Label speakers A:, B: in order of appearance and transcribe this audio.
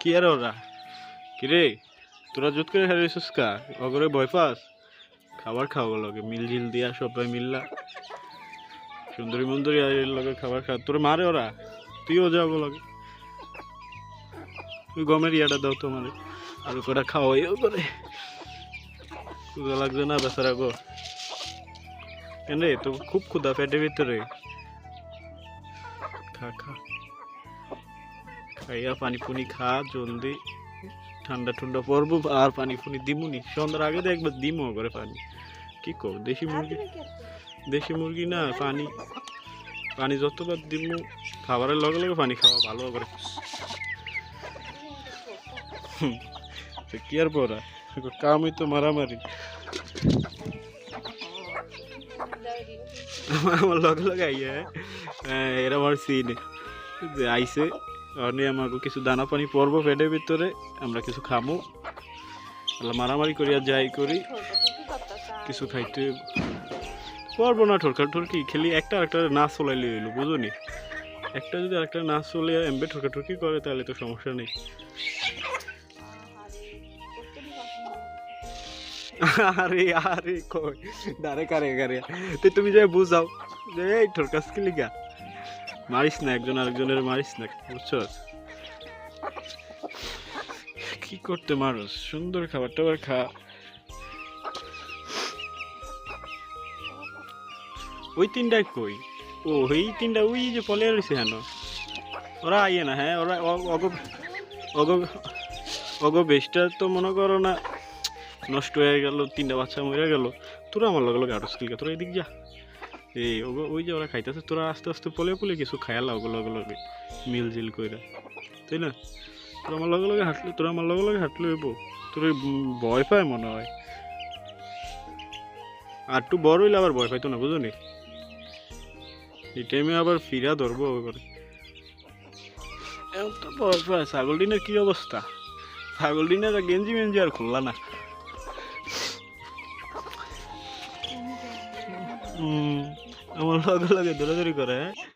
A: কি আর ওরা? কিরে, তোরা জোট করে হারিয়েছিস কা? অগরে ভয় পাস? খাবার খাওয়া লগে, মিল ঝিল দিয়া সবাই মিললা। সুন্দরী মন্দরী আর লগে খাবার খা তোর মারে ওরা? তুইও যাব লগে। তুই গমের ইয়াটা দাও তো মানে আর কটা খাওয়াইও করে। ক্ষুদা লাগছে না বেচারা গো? কেন রে খুব ক্ষুদা পেটের ভিতরে। খা খা। খাইয়া পানি পুনি খা জলদি। ঠান্ডা ঠান্ডা পড়ব আর পানি ফুনি দিমুনি। সন্ধ্যার আগে তো একবার দিমো করে পানি। কি কর দেশি মুরগি? দেশি মুরগি না পানি। পানি যতবার দিমু খাবারের লগে লগে পানি খাওয়া ভালো করে তো কি আর পড়া কামই তো মারামারি। আমার লগে লগে আইয়া হ্যাঁ, এরা আমার সিন। যে আইসে অনে আমাকে কিছু দানা পানি পরবো পেটের ভিতরে, আমরা কিছু খামো। আল্লাহ মারামারি করি আর যাই করি, কিছু খাইতে পারব না ঠরকা। ঠরকি খেলি একটা আরেকটা না চলাইলে হইল বুঝো নি? একটা যদি আরেকটা না চলে এমবে ঠরকা ঠরকি করে, তাহলে তো সমস্যা নেই। আরে আরে, কই? দাঁড়ে কারে কারে? তুমি যাই বুঝাও, যে এই ঠরকাস কি লিগা মারিস না, একজন আরেকজনের মারিস না, বুঝছ? কি করতে মানুষ? সুন্দর খাবার টাবার খা। ওই তিনটায় কই? ও ওই তিনটা, ওই যে পলে রয়েছে হেন ওরা আইয়ে না হ্যাঁ ওরা অগ অগ অগ বেশটা তো মনে করো না, নষ্ট হয়ে গেল, তিনটা বাচ্চা মরে গেল। তোরা আমার লগে লগে আরও স্কিল তোরা এদিক যা। এই ওগো ওই যে ওরা খাইতেছে তোরা আস্তে আস্তে পলে পলে কিছু খায়ালা ওগুলো লগে লগে মিল জিল কইরা। তাই না? তোরা আমার লগে লগে হাঁটলে তোরা আমার লগে লগে হাঁটলে হইব। তোর ভয় পায় মনে হয়। আর একটু বড় হইলে আবার ভয় পাইতো না বুঝো নি এই টাইমে আবার ফিরা ধরবো এবারে এখন তো ভয় পায় ছাগল ডিনের কি অবস্থা? ছাগল ডিনের গেঞ্জি মেঞ্জি আর খুললা না। হুম। আমার লগে লগে দৌড়াদৌড়ি করে।